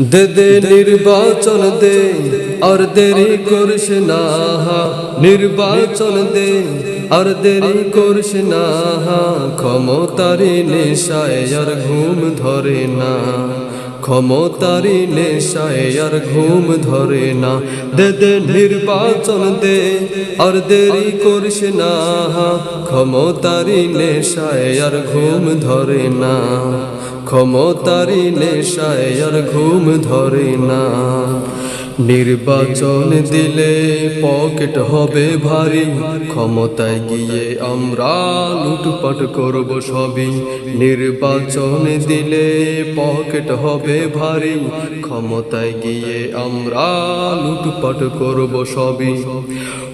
দে দে নির্বাচন দে, আর দেরি করিস না। নির্বাচন দে, আর দেরি করিস না। ক্ষমতারি নেশায় আর ঘুম ধরে না। ক্ষমতারি নেশায় আর ঘুম ধরে না। দে দে, নির্বাচন দে, আর দেরি করিস না। ক্ষমতার নেশায় আর ঘুম ধরে না। ক্ষমতার নেশায় আর ঘুম ধরে না। নির্বাচন দিলে পকেট হবে ভারী। ক্ষমতায় গিয়ে আমরা লুটপাট করব সবই। নির্বাচন দিলে পকেট হবে ভারী। ক্ষমতায় গিয়ে আমরা লুটপাট করব সবই।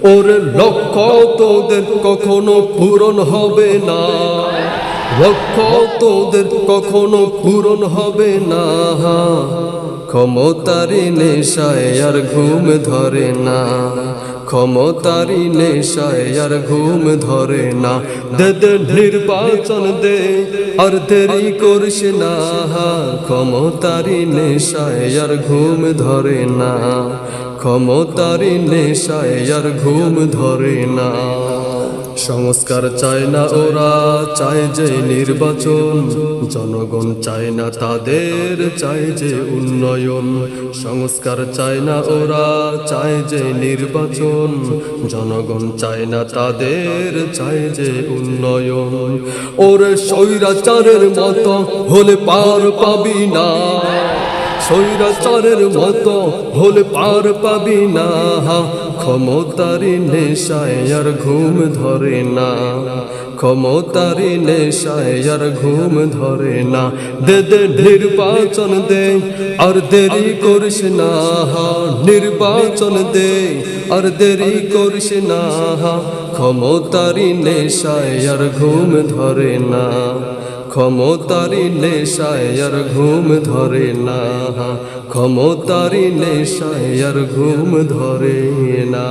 ওর লক্ষ্য তোদের কখনো পূরণ হবে না। লক্ষ্য তোদের কখনো পূরণ হবে না। ক্ষমতারি নেশায় আর ঘুম ধরে না। ক্ষমতারি নেশায় আর ঘুম ধরে না। দে নির্বাচন দে, আর দেরি করিস না। ক্ষমতারি নেশায় আর ঘুম ধরে না। ক্ষমতারি নেশায় আর ঘুম ধরে না। সংস্কার চায় না ওরা, চায় যে নির্বাচন। জনগণ চায় না তাদের, চায় যে উন্নয়ন। সংস্কার চায় না ওরা, চায় যে নির্বাচন। জনগণ চায় না তাদের, চায় যে উন্নয়ন। ওরে স্বৈরাচারের মতো হলে পার পাবি না। স্বৈরাচারের মতো হলে পার পাবি না। ক্ষমতারি নেশায় আর ঘুম ধরে না। ক্ষমতারি নেশায় আর ঘুম ধরে না। দে দে, নির্বাচন দে, আর দেরি করিস না। নির্বাচন দে, আর দেরি করিস না। ক্ষমতারি নেশায় আর ঘুম ধরে না। ক্ষমতারি নেশায়ার ঘুম ধরে না। ক্ষমতারি নেশায়ার ঘুম ধরে না।